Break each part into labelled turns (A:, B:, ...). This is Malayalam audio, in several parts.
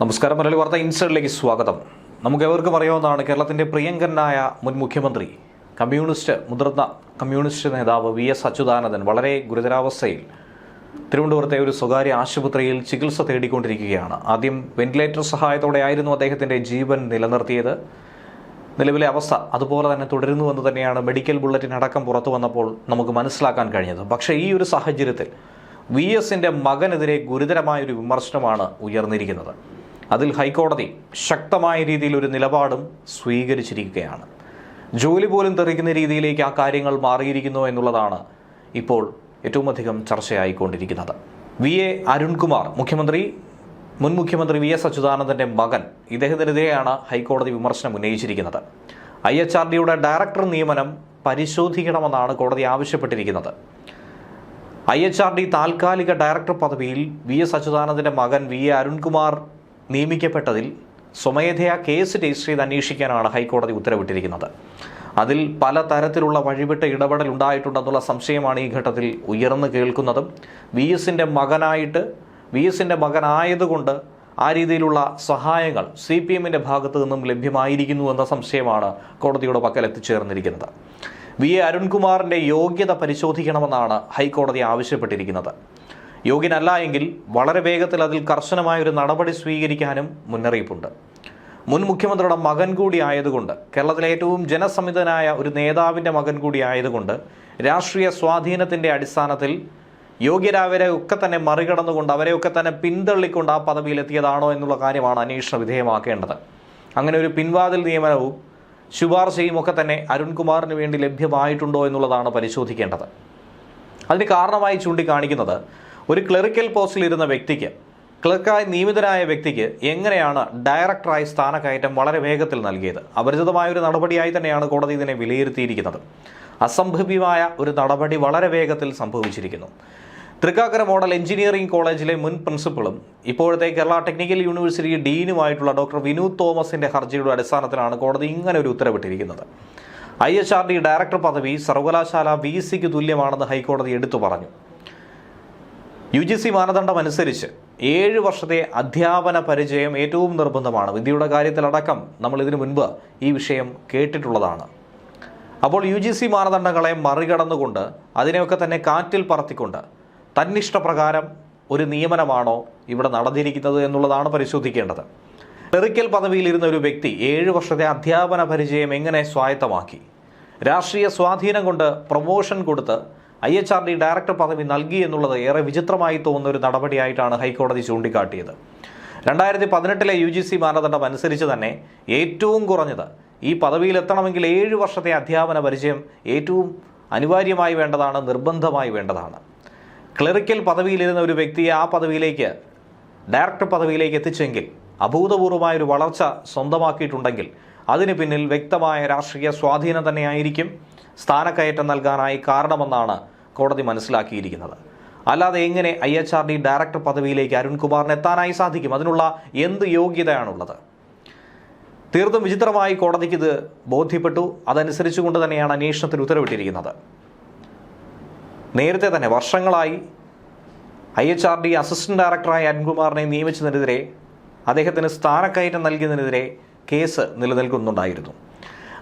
A: നമസ്കാരം മലയാളി വാർത്ത ഇൻസൈഡിലേക്ക് സ്വാഗതം. നമുക്ക് എവർക്കും അറിയാവുന്നതാണ് കേരളത്തിന്റെ പ്രിയങ്കരനായ മുൻ മുഖ്യമന്ത്രി കമ്മ്യൂണിസ്റ്റ് മുതിർന്ന കമ്മ്യൂണിസ്റ്റ് നേതാവ് വി എസ് അച്യുതാനന്ദൻ വളരെ ഗുരുതരാവസ്ഥയിൽ തിരുവനന്തപുരത്തെ ഒരു സ്വകാര്യ ആശുപത്രിയിൽ ചികിത്സ തേടിക്കൊണ്ടിരിക്കുകയാണ്. ആദ്യം വെന്റിലേറ്റർ സഹായത്തോടെ ആയിരുന്നു അദ്ദേഹത്തിന്റെ ജീവൻ നിലനിർത്തിയത്. നിലവിലെ അവസ്ഥ അതുപോലെ തന്നെ തുടരുന്നുവെന്ന് തന്നെയാണ് മെഡിക്കൽ ബുള്ളറ്റിൻ അടക്കം പുറത്തു വന്നപ്പോൾ നമുക്ക് മനസ്സിലാക്കാൻ കഴിഞ്ഞത്. പക്ഷേ ഈ ഒരു സാഹചര്യത്തിൽ വി എസിന്റെ മകനെതിരെ ഗുരുതരമായൊരു വിമർശനമാണ് ഉയർന്നിരിക്കുന്നത്. അതിൽ ഹൈക്കോടതി ശക്തമായ രീതിയിൽ ഒരു നിലപാടും സ്വീകരിച്ചിരിക്കുകയാണ്. ജോലി പോലും തെറിക്കുന്ന രീതിയിലേക്ക് ആ കാര്യങ്ങൾ മാറിയിരിക്കുന്നു എന്നുള്ളതാണ് ഇപ്പോൾ ഏറ്റവും അധികം ചർച്ചയായിക്കൊണ്ടിരിക്കുന്നത്. വി. എ. അരുൺകുമാർ മുഖ്യമന്ത്രി മുൻ മുഖ്യമന്ത്രി വി. എസ്. അച്യുതാനന്ദന്റെ മകൻ ഇദ്ദേഹത്തിനെതിരെയാണ് ഹൈക്കോടതി വിമർശനം ഉന്നയിച്ചിരിക്കുന്നത്. ഐ എച്ച് ആർ ഡിയുടെ ഡയറക്ടർ നിയമനം പരിശോധിക്കണമെന്നാണ് കോടതി ആവശ്യപ്പെട്ടിരിക്കുന്നത്. ഐ എച്ച് ആർ ഡി താൽക്കാലിക ഡയറക്ടർ പദവിയിൽ വി. എസ്. അച്യുതാനന്ദന്റെ മകൻ വി. എ. അരുൺകുമാർ നിയമിക്കപ്പെട്ടതിൽ സ്വമേധയാ കേസ് രജിസ്റ്റർ ചെയ്ത് അന്വേഷിക്കാനാണ് ഹൈക്കോടതി ഉത്തരവിട്ടിരിക്കുന്നത്. അതിൽ പല തരത്തിലുള്ള വഴിവിട്ട ഇടപെടൽ ഉണ്ടായിട്ടുണ്ടെന്നുള്ള സംശയമാണ് ഈ ഘട്ടത്തിൽ ഉയർന്നു കേൾക്കുന്നതും. വി എസിന്റെ മകനായിട്ട് വി എസിന്റെ മകനായതുകൊണ്ട് ആ രീതിയിലുള്ള സഹായങ്ങൾ സി പി എമ്മിന്റെ ഭാഗത്തു നിന്നും ലഭ്യമായിരിക്കുന്നു എന്ന സംശയമാണ് കോടതിയുടെ പക്കൽ എത്തിച്ചേർന്നിരിക്കുന്നത് വി എ അരുൺകുമാറിന്റെ യോഗ്യത പരിശോധിക്കണമെന്നാണ് ഹൈക്കോടതി ആവശ്യപ്പെട്ടിരിക്കുന്നത്. യോഗ്യനല്ല എങ്കിൽ വളരെ വേഗത്തിൽ അതിൽ കർശനമായ ഒരു നടപടി സ്വീകരിക്കാനും മുന്നറിയിപ്പുണ്ട്. മുൻ മുഖ്യമന്ത്രിയുടെ മകൻ കൂടി ആയതുകൊണ്ട് കേരളത്തിലെ ഏറ്റവും ജനസമ്മിതനായ ഒരു നേതാവിന്റെ മകൻ കൂടി ആയതുകൊണ്ട് രാഷ്ട്രീയ സ്വാധീനത്തിന്റെ അടിസ്ഥാനത്തിൽ യോഗ്യരായവരെ ഒക്കെ തന്നെ മറികടന്നുകൊണ്ട് അവരെയൊക്കെ തന്നെ പിന്തള്ളിക്കൊണ്ട് ആ പദവിയിലെത്തിയതാണോ എന്നുള്ള കാര്യമാണ് അന്വേഷണ വിധേയമാക്കേണ്ടത്. അങ്ങനെ ഒരു പിൻവാതിൽ നിയമനവും ശുപാർശയും ഒക്കെ തന്നെ അരുൺകുമാറിന് വേണ്ടി ലഭ്യമായിട്ടുണ്ടോ എന്നുള്ളതാണ് പരിശോധിക്കേണ്ടത്. അതിന് കാരണമായി ചൂണ്ടിക്കാണിക്കുന്നത് ഒരു ക്ലറിക്കൽ പോസ്റ്റിൽ ഇരുന്ന വ്യക്തിക്ക് ക്ലർക്കായി നിയമിതനായ വ്യക്തിക്ക് എങ്ങനെയാണ് ഡയറക്ടറായി സ്ഥാനക്കയറ്റം വളരെ വേഗത്തിൽ നൽകിയത്? അപരിചിതമായ ഒരു നടപടിയായി തന്നെയാണ് കോടതി ഇതിനെ വിലയിരുത്തിയിരിക്കുന്നത്. അസംഭവ്യമായ ഒരു നടപടി വളരെ വേഗത്തിൽ സംഭവിച്ചിരിക്കുന്നു. തൃക്കാക്കര മോഡൽ എഞ്ചിനീയറിംഗ് കോളേജിലെ മുൻ പ്രിൻസിപ്പളും ഇപ്പോഴത്തെ കേരള ടെക്നിക്കൽ യൂണിവേഴ്സിറ്റി ഡീനുമായിട്ടുള്ള ഡോക്ടർ വിനോദ് തോമസിന്റെ ഹർജിയുടെ അടിസ്ഥാനത്തിലാണ് കോടതി ഇങ്ങനെ ഒരു ഉത്തരവിട്ടിരിക്കുന്നത്. ഐ ആർ ഡി ഡയറക്ടർ പദവി സർവകലാശാല വി സിക്ക് തുല്യമാണെന്ന് ഹൈക്കോടതി എടുത്തു പറഞ്ഞു. യു ജി സി മാനദണ്ഡം അനുസരിച്ച് ഏഴ് വർഷത്തെ അധ്യാപന പരിചയം ഏറ്റവും നിർബന്ധമാണ്. വിദ്യയുടെ കാര്യത്തിലടക്കം നമ്മൾ ഇതിനു മുൻപ് ഈ വിഷയം കേട്ടിട്ടുള്ളതാണ്. അപ്പോൾ യു ജി സി മാനദണ്ഡങ്ങളെ മറികടന്നുകൊണ്ട് അതിനെയൊക്കെ തന്നെ കാറ്റിൽ പറത്തിക്കൊണ്ട് തന്നിഷ്ടപ്രകാരം ഒരു നിയമനമാണോ ഇവിടെ നടന്നിരിക്കുന്നത് എന്നുള്ളതാണ് പരിശോധിക്കേണ്ടത്. ക്ലറിക്കൽ പദവിയിലിരുന്ന ഒരു വ്യക്തി ഏഴ് വർഷത്തെ അധ്യാപന പരിചയം എങ്ങനെ സ്വായത്തമാക്കി? രാഷ്ട്രീയ സ്വാധീനം കൊണ്ട് പ്രൊമോഷൻ കൊടുത്ത് I H R D director പദവി നൽകി എന്നുള്ളത് ഏറെ വിചിത്രമായി തോന്നുന്ന ഒരു നടപടിയായിട്ടാണ് ഹൈക്കോടതി ചൂണ്ടിക്കാട്ടിയത്. രണ്ടായിരത്തി പതിനെട്ടിലെ യു ജി സി മാനദണ്ഡം അനുസരിച്ച് തന്നെ ഏറ്റവും കുറഞ്ഞത് ഈ പദവിയിലെത്തണമെങ്കിൽ ഏഴ് വർഷത്തെ അധ്യാപന പരിചയം ഏറ്റവും അനിവാര്യമായി വേണ്ടതാണ് നിർബന്ധമായി വേണ്ടതാണ്. ക്ലറിക്കൽ പദവിയിലിരുന്ന ഒരു വ്യക്തിയെ ആ പദവിയിലേക്ക് ഡയറക്ടർ പദവിയിലേക്ക് എത്തിച്ചെങ്കിൽ അഭൂതപൂർവമായ ഒരു വളർച്ച സ്വന്തമാക്കിയിട്ടുണ്ടെങ്കിൽ അതിന് പിന്നിൽ വ്യക്തമായ രാഷ്ട്രീയ സ്വാധീനം തന്നെയായിരിക്കും സ്ഥാനക്കയറ്റം നൽകാനായി കാരണമെന്നാണ് കോടതി മനസ്സിലാക്കിയിരിക്കുന്നത്. അല്ലാതെ എങ്ങനെ I H R D director പദവിയിലേക്ക് അരുൺകുമാറിന് എത്താനായി സാധിക്കും? അതിനുള്ള എന്ത് യോഗ്യതയാണുള്ളത്? തീർത്തും വിചിത്രമായി കോടതിക്ക് ഇത് ബോധ്യപ്പെട്ടു. അതനുസരിച്ചുകൊണ്ട് തന്നെയാണ് അന്വേഷണത്തിന് ഉത്തരവിട്ടിരിക്കുന്നത്. നേരത്തെ തന്നെ വർഷങ്ങളായി I H R D assistant ഡയറക്ടറായി അരുൺകുമാറിനെ നിയമിച്ചതിനെതിരെ അദ്ദേഹത്തിന് സ്ഥാനക്കയറ്റം നൽകിയതിനെതിരെ കേസ് നിലനിൽക്കുന്നുണ്ടായിരുന്നു.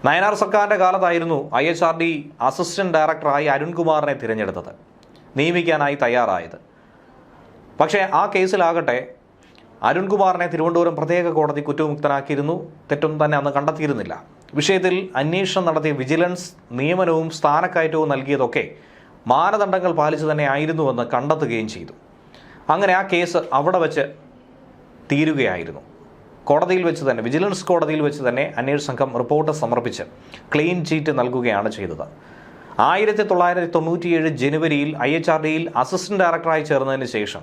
A: നയനാർ സർക്കാരിന്റെ കാലത്തായിരുന്നു I H R D assistant ഡയറക്ടറായി അരുൺകുമാറിനെ തിരഞ്ഞെടുത്തത്. നിയമിക്കാനായി തയ്യാറായത്. പക്ഷേ ആ കേസിലാകട്ടെ അരുൺകുമാറിനെ തിരുവനന്തപുരം പ്രത്യേക കോടതി കുറ്റവിമുക്തനാക്കിയിരുന്നു. തെറ്റൊന്നും തന്നെ അന്ന് കണ്ടെത്തിയിരുന്നില്ല. വിഷയത്തിൽ അന്വേഷണം നടത്തിയ വിജിലൻസ് നിയമനവും സ്ഥാനക്കയറ്റവും നൽകിയതൊക്കെ മാനദണ്ഡങ്ങൾ പാലിച്ചു തന്നെ ആയിരുന്നുവെന്ന് കണ്ടെത്തുകയും ചെയ്തു. അങ്ങനെ ആ കേസ് അവിടെ വച്ച് തീരുകയായിരുന്നു. കോടതിയിൽ വെച്ച് തന്നെ വിജിലൻസ് കോടതിയിൽ വെച്ച് തന്നെ അന്വേഷണ സംഘം റിപ്പോർട്ട് സമർപ്പിച്ച് ക്ലീൻ ചീറ്റ് നൽകുകയാണ് ചെയ്തത്. ആയിരത്തി തൊള്ളായിരത്തി തൊണ്ണൂറ്റിയേഴ് ജനുവരിയിൽ ഐ എച്ച് ആർ ഡിയിൽ അസിസ്റ്റന്റ് ഡയറക്ടറായി ചേർന്നതിന് ശേഷം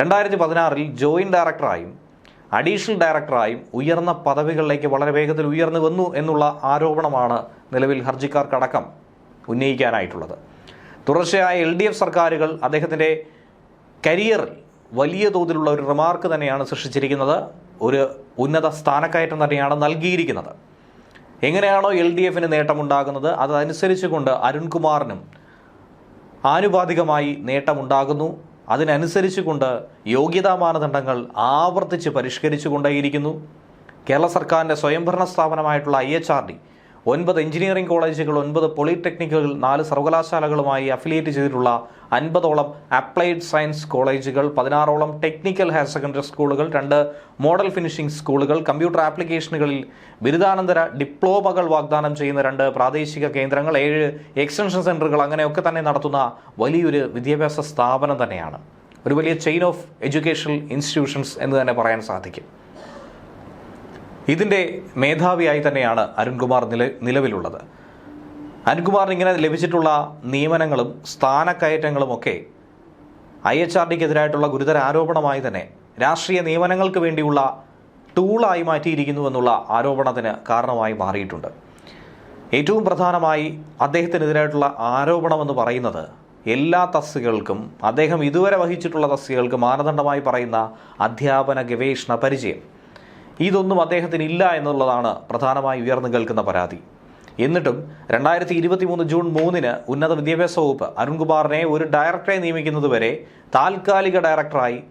A: രണ്ടായിരത്തി പതിനാറിൽ ജോയിന്റ് ഡയറക്ടറായും അഡീഷണൽ ഡയറക്ടറായും ഉയർന്ന പദവികളിലേക്ക് വളരെ വേഗത്തിൽ ഉയർന്നു വന്നു എന്നുള്ള ആരോപണമാണ് നിലവിൽ ഹർജിക്കാർക്കടക്കം ഉന്നയിക്കാനായിട്ടുള്ളത്. തുടർച്ചയായ എൽ ഡി എഫ് സർക്കാരുകൾ അദ്ദേഹത്തിന്റെ കരിയറിൽ വലിയ തോതിലുള്ള ഒരു റിമാർക്ക് തന്നെയാണ് സൃഷ്ടിച്ചിരിക്കുന്നത്. ഒരു ഉന്നത സ്ഥാനക്കയറ്റം തന്നെയാണ് നൽകിയിരിക്കുന്നത്. എങ്ങനെയാണോ എൽ ഡി എഫിന് നേട്ടമുണ്ടാകുന്നത്? അതനുസരിച്ചുകൊണ്ട് അരുൺകുമാറിനും ആനുപാതികമായി നേട്ടമുണ്ടാകുന്നു. അതിനനുസരിച്ചുകൊണ്ട് യോഗ്യതാ മാനദണ്ഡങ്ങൾ ആവർത്തിച്ച് പരിഷ്കരിച്ചു കൊണ്ടേയിരിക്കുന്നു കേരള സർക്കാരിന്റെ സ്വയംഭരണ സ്ഥാപനമായിട്ടുള്ള ഐ എച്ച് ആർ ഡി ഒൻപത് എഞ്ചിനീയറിംഗ് കോളേജുകൾ ഒൻപത് പോളിടെക്നിക്കുകൾ നാല് സർവകലാശാലകളുമായി അഫിലിയേറ്റ് ചെയ്തിട്ടുള്ള അൻപതോളം അപ്ലൈഡ് സയൻസ് കോളേജുകൾ പതിനാറോളം ടെക്നിക്കൽ ഹയർ സെക്കൻഡറി സ്കൂളുകൾ രണ്ട് മോഡൽ ഫിനിഷിംഗ് സ്കൂളുകൾ കമ്പ്യൂട്ടർ ആപ്ലിക്കേഷനുകളിൽ ബിരുദാനന്തര ഡിപ്ലോമകൾ വാഗ്ദാനം ചെയ്യുന്ന രണ്ട് പ്രാദേശിക കേന്ദ്രങ്ങൾ ഏഴ് എക്സ്റ്റൻഷൻ സെന്ററുകൾ അങ്ങനെയൊക്കെ തന്നെ നടത്തുന്ന വലിയൊരു വിദ്യാഭ്യാസ സ്ഥാപനം തന്നെയാണ്. ഒരു വലിയ ചെയിൻ ഓഫ് എഡ്യൂക്കേഷണൽ ഇൻസ്റ്റിറ്റ്യൂഷൻസ് എന്ന് തന്നെ പറയാൻ സാധിക്കും. ഇതിന്റെ മേധാവിയായി തന്നെയാണ് അരുൺകുമാർ നില നിലവിലുള്ളത്. അരുൺകുമാറിന് ഇങ്ങനെ ലഭിച്ചിട്ടുള്ള നിയമനങ്ങളും സ്ഥാനക്കയറ്റങ്ങളും ഒക്കെ ഐ എച്ച് ആർ ഡിക്കെതിരായിട്ടുള്ള ഗുരുതര ആരോപണമായി തന്നെ രാഷ്ട്രീയ നിയമനങ്ങൾക്ക് വേണ്ടിയുള്ള ടൂളായി മാറ്റിയിരിക്കുന്നു എന്നുള്ള ആരോപണത്തിന് കാരണമായി മാറിയിട്ടുണ്ട്. ഏറ്റവും പ്രധാനമായി അദ്ദേഹത്തിനെതിരായിട്ടുള്ള ആരോപണമെന്ന് പറയുന്നത് എല്ലാ തസ്തികൾക്കും അദ്ദേഹം ഇതുവരെ വഹിച്ചിട്ടുള്ള തസ്തികൾക്ക് മാനദണ്ഡമായി പറയുന്ന അധ്യാപന ഗവേഷണ പരിചയം. ഇതൊന്നും അദ്ദേഹത്തിന് ഇല്ല എന്നുള്ളതാണ് പ്രധാനമായി ഉയർന്നു കേൾക്കുന്ന പരാതി. എന്നിട്ടും രണ്ടായിരത്തി ഇരുപത്തി മൂന്ന് ജൂൺ മൂന്നിന് ഉന്നത വിദ്യാഭ്യാസ വകുപ്പ് അരുൺകുമാറിനെ ഒരു ഡയറക്ടറെ നിയമിക്കുന്നത് വരെ താൽക്കാലിക ഡയറക്ടറായി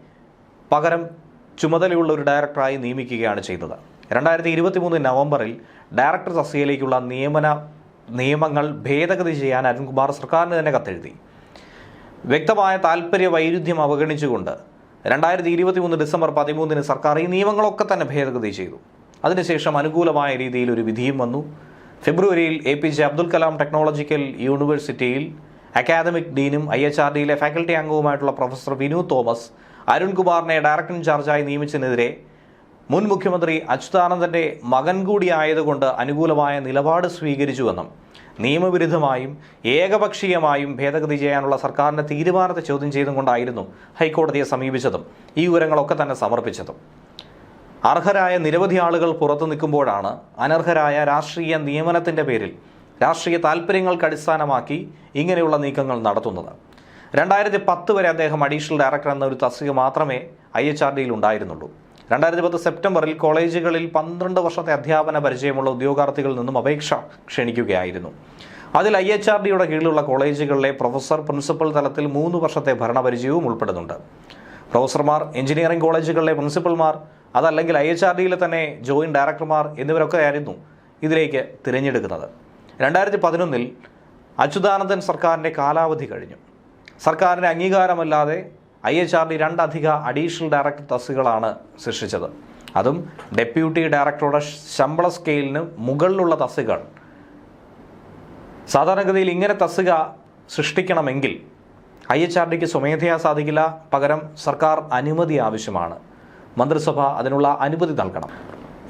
A: പകരം ചുമതലയുള്ള ഒരു ഡയറക്ടറായി നിയമിക്കുകയാണ് ചെയ്തത്. രണ്ടായിരത്തി ഇരുപത്തി മൂന്ന് നവംബറിൽ ഡയറക്ടർ തസ്തികയിലേക്കുള്ള നിയമന നിയമങ്ങൾ ഭേദഗതി ചെയ്യാൻ അരുൺകുമാർ സർക്കാരിന് തന്നെ കത്തെഴുതി. വ്യക്തമായ താല്പര്യ വൈരുദ്ധ്യം അവഗണിച്ചുകൊണ്ട് രണ്ടായിരത്തി ഇരുപത്തി മൂന്ന് ഡിസംബർ പതിമൂന്നിന് സർക്കാർ ഈ നിയമങ്ങളൊക്കെ തന്നെ ഭേദഗതി ചെയ്തു. അതിനുശേഷം അനുകൂലമായ രീതിയിൽ ഒരു വിധിയും വന്നു. ഫെബ്രുവരിയിൽ A P J Abdul Kalam technological യൂണിവേഴ്സിറ്റിയിൽ അക്കാദമിക് ഡീനും ഐ എച്ച് ആർ ഡിയിലെ ഫാക്കൽറ്റി അംഗവുമായിട്ടുള്ള പ്രൊഫസർ വിനു തോമസ് അരുൺകുമാറിനെ ഡയറക്ടർ ഇൻചാർജായി നിയമിച്ചതിനെതിരെ മുൻ മുഖ്യമന്ത്രി അച്യുതാനന്ദന്റെ മകൻ കൂടിയായതുകൊണ്ട് അനുകൂലമായ നിലപാട് സ്വീകരിച്ചുവെന്നും നിയമവിരുദ്ധമായും ഏകപക്ഷീയമായും ഭേദഗതി ചെയ്യാനുള്ള സർക്കാരിന്റെ തീരുമാനത്തെ ചോദ്യം ചെയ്തുകൊണ്ടായിരുന്നു ഹൈക്കോടതിയെ സമീപിച്ചതും ഈ വിവരങ്ങളൊക്കെ തന്നെ സമർപ്പിച്ചതും. അർഹരായ നിരവധി ആളുകൾ പുറത്തു നിൽക്കുമ്പോഴാണ് അനർഹരായ രാഷ്ട്രീയ നിയമനത്തിന്റെ പേരിൽ രാഷ്ട്രീയ താല്പര്യങ്ങൾക്ക് അടിസ്ഥാനമാക്കി ഇങ്ങനെയുള്ള നീക്കങ്ങൾ നടത്തുന്നത്. രണ്ടായിരത്തി പത്ത് വരെ അദ്ദേഹം അഡീഷണൽ ഡയറക്ടർ എന്ന ഒരു തസ്തിക മാത്രമേ ഐ എച്ച് ആർ ഡിയിൽ ഉണ്ടായിരുന്നുള്ളൂ. രണ്ടായിരത്തി പത്ത് സെപ്റ്റംബറിൽ കോളേജുകളിൽ പന്ത്രണ്ട് വർഷത്തെ അധ്യാപന പരിചയമുള്ള ഉദ്യോഗാർത്ഥികളിൽ നിന്നും അപേക്ഷ ക്ഷണിക്കുകയായിരുന്നു. അതിൽ ഐ എച്ച് ആർ ഡിയുടെ കീഴിലുള്ള കോളേജുകളിലെ പ്രൊഫസർ പ്രിൻസിപ്പൽ തലത്തിൽ മൂന്ന് വർഷത്തെ ഭരണപരിചയവും ഉൾപ്പെടുന്നുണ്ട്. പ്രൊഫസർമാർ എഞ്ചിനീയറിംഗ് കോളേജുകളിലെ പ്രിൻസിപ്പൽമാർ അതല്ലെങ്കിൽ ഐ എച്ച് ആർ ഡിയിലെ തന്നെ ജോയിന്റ് ഡയറക്ടർമാർ എന്നിവരൊക്കെ ആയിരുന്നു ഇതിലേക്ക് തിരഞ്ഞെടുക്കുന്നത്. രണ്ടായിരത്തി പതിനൊന്നിൽ അച്യുതാനന്ദൻ സർക്കാരിന്റെ കാലാവധി കഴിഞ്ഞു. സർക്കാരിന്റെ അംഗീകാരമല്ലാതെ ഐ എച്ച് ആർ ഡി രണ്ടധിക അഡീഷണൽ ഡയറക്ടർ തസ്തികളാണ് സൃഷ്ടിച്ചത്. അതും ഡെപ്യൂട്ടി ഡയറക്ടറുടെ ശമ്പള സ്കെയിലിന് മുകളിലുള്ള തസ്തികൾ സാധാരണഗതിയിൽ ഇങ്ങനെ തസ്തിക സൃഷ്ടിക്കണമെങ്കിൽ ഐ എച്ച് ആർ ഡിക്ക് സ്വമേധയാ സാധിക്കില്ല. പകരം സർക്കാർ അനുമതി ആവശ്യമാണ്. മന്ത്രിസഭ അതിനുള്ള അനുമതി നൽകണം.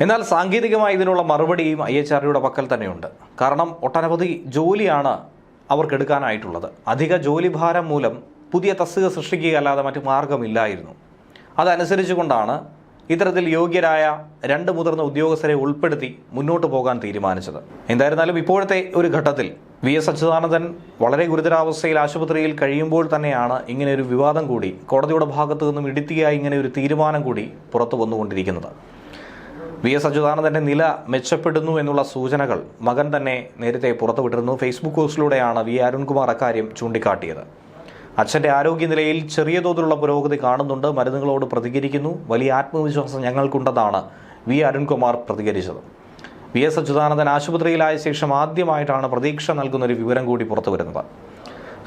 A: എന്നാൽ സാങ്കേതികമായി ഇതിനുള്ള മറുപടിയും ഐ എച്ച് ആർ ഡിയുടെ പക്കൽ തന്നെയുണ്ട്. കാരണം ഒട്ടനവധി ജോലിയാണ് അവർക്ക് എടുക്കാനായിട്ടുള്ളത്. അധിക ജോലിഭാരം മൂലം പുതിയ തസ്തിക സൃഷ്ടിക്കുക അല്ലാതെ മറ്റു മാർഗമില്ലായിരുന്നു. അതനുസരിച്ചുകൊണ്ടാണ് ഇത്തരത്തിൽ യോഗ്യരായ രണ്ട് മുതിർന്ന ഉദ്യോഗസ്ഥരെ ഉൾപ്പെടുത്തി മുന്നോട്ട് പോകാൻ തീരുമാനിച്ചത്. എന്തായിരുന്നാലും ഇപ്പോഴത്തെ ഒരു ഘട്ടത്തിൽ വി എസ് അച്യുതാനന്ദൻ വളരെ ഗുരുതരാവസ്ഥയിൽ ആശുപത്രിയിൽ കഴിയുമ്പോൾ തന്നെയാണ് ഇങ്ങനെ ഒരു വിവാദം കൂടി കോടതിയുടെ ഭാഗത്തു നിന്നും ഇടുത്തിയായി ഇങ്ങനെ ഒരു തീരുമാനം കൂടി പുറത്തു വന്നുകൊണ്ടിരിക്കുന്നത്. വി എസ് അച്യുതാനന്ദന്റെ നില മെച്ചപ്പെടുന്നു എന്നുള്ള സൂചനകൾ മകൻ തന്നെ നേരത്തെ പുറത്തുവിട്ടിരുന്നു. ഫേസ്ബുക്ക് പോസ്റ്റിലൂടെയാണ് വി അരുൺകുമാർ അക്കാര്യം ചൂണ്ടിക്കാട്ടിയത്. അച്ഛന്റെ ആരോഗ്യനിലയിൽ ചെറിയ തോതിലുള്ള പുരോഗതി കാണുന്നുണ്ട്. മരുന്നുകളോട് പ്രതികരിക്കുന്നു. വലിയ ആത്മവിശ്വാസം ഞങ്ങൾക്കുണ്ടെന്നാണ് വി അരുൺകുമാർ പ്രതികരിച്ചത്. വി എസ് അച്യുതാനന്ദൻ ആശുപത്രിയിലായ ശേഷം ആദ്യമായിട്ടാണ് പ്രതീക്ഷ നൽകുന്നൊരു വിവരം കൂടി പുറത്തുവരുന്നത്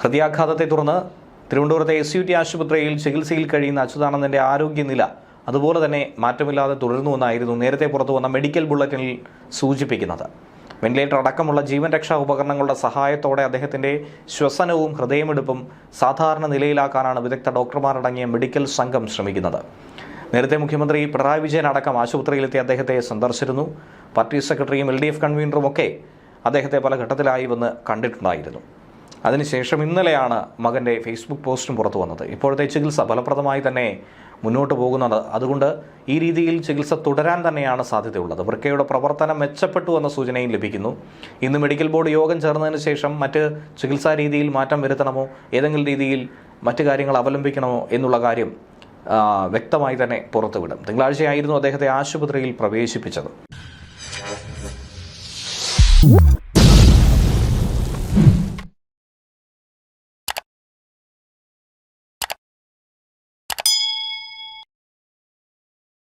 A: ഹൃദയാഘാതത്തെ തുടർന്ന് തിരുവനന്തപുരത്തെ എസ് യു ടി ആശുപത്രിയിൽ ചികിത്സയിൽ കഴിയുന്ന അച്യുതാനന്ദന്റെ ആരോഗ്യനില അതുപോലെ തന്നെ മാറ്റമില്ലാതെ തുടരുന്നുവെന്നായിരുന്നു നേരത്തെ പുറത്തു വന്ന മെഡിക്കൽ ബുള്ളറ്റിനിൽ സൂചിപ്പിക്കുന്നത്. വെന്റിലേറ്റർ അടക്കമുള്ള ജീവൻ രക്ഷാ ഉപകരണങ്ങളുടെ സഹായത്തോടെ അദ്ദേഹത്തിന്റെ ശ്വസനവും ഹൃദയമെടുപ്പും സാധാരണ നിലയിലാക്കാനാണ് വിദഗ്ധ ഡോക്ടർമാരടങ്ങിയ മെഡിക്കൽ സംഘം ശ്രമിക്കുന്നത്. നേരത്തെ മുഖ്യമന്ത്രി പിണറായി വിജയൻ അടക്കം ആശുപത്രിയിലെത്തി അദ്ദേഹത്തെ സന്ദർശിച്ചിരുന്നു. പാർട്ടി സെക്രട്ടറിയും എൽ ഡി എഫ് കൺവീനറും ഒക്കെ അദ്ദേഹത്തെ പല ഘട്ടത്തിലായി വന്ന് കണ്ടിട്ടുണ്ടായിരുന്നു. അതിനുശേഷം ഇന്നലെയാണ് മകന്റെ ഫേസ്ബുക്ക് പോസ്റ്റും പുറത്തു വന്നത്. ഇപ്പോഴത്തെ ചികിത്സ ഫലപ്രദമായി തന്നെ മുന്നോട്ട് പോകുന്നത്. അതുകൊണ്ട് ഈ രീതിയിൽ ചികിത്സ തുടരാൻ തന്നെയാണ് സാധ്യതയുള്ളത്. വൃക്കയുടെ പ്രവർത്തനം മെച്ചപ്പെട്ടു എന്ന സൂചനയും ലഭിക്കുന്നു. ഇന്ന് മെഡിക്കൽ ബോർഡ് യോഗം ചേർന്നതിന് ശേഷം മറ്റ് ചികിത്സാ രീതിയിൽ മാറ്റം വരുത്തണമോ? ഏതെങ്കിലും രീതിയിൽ മറ്റു കാര്യങ്ങൾ അവലംബിക്കണമോ എന്നുള്ള കാര്യം വ്യക്തമായി തന്നെ പുറത്തുവിടും. തിങ്കളാഴ്ചയായിരുന്നു അദ്ദേഹത്തെ ആശുപത്രിയിൽ പ്രവേശിപ്പിച്ചത്.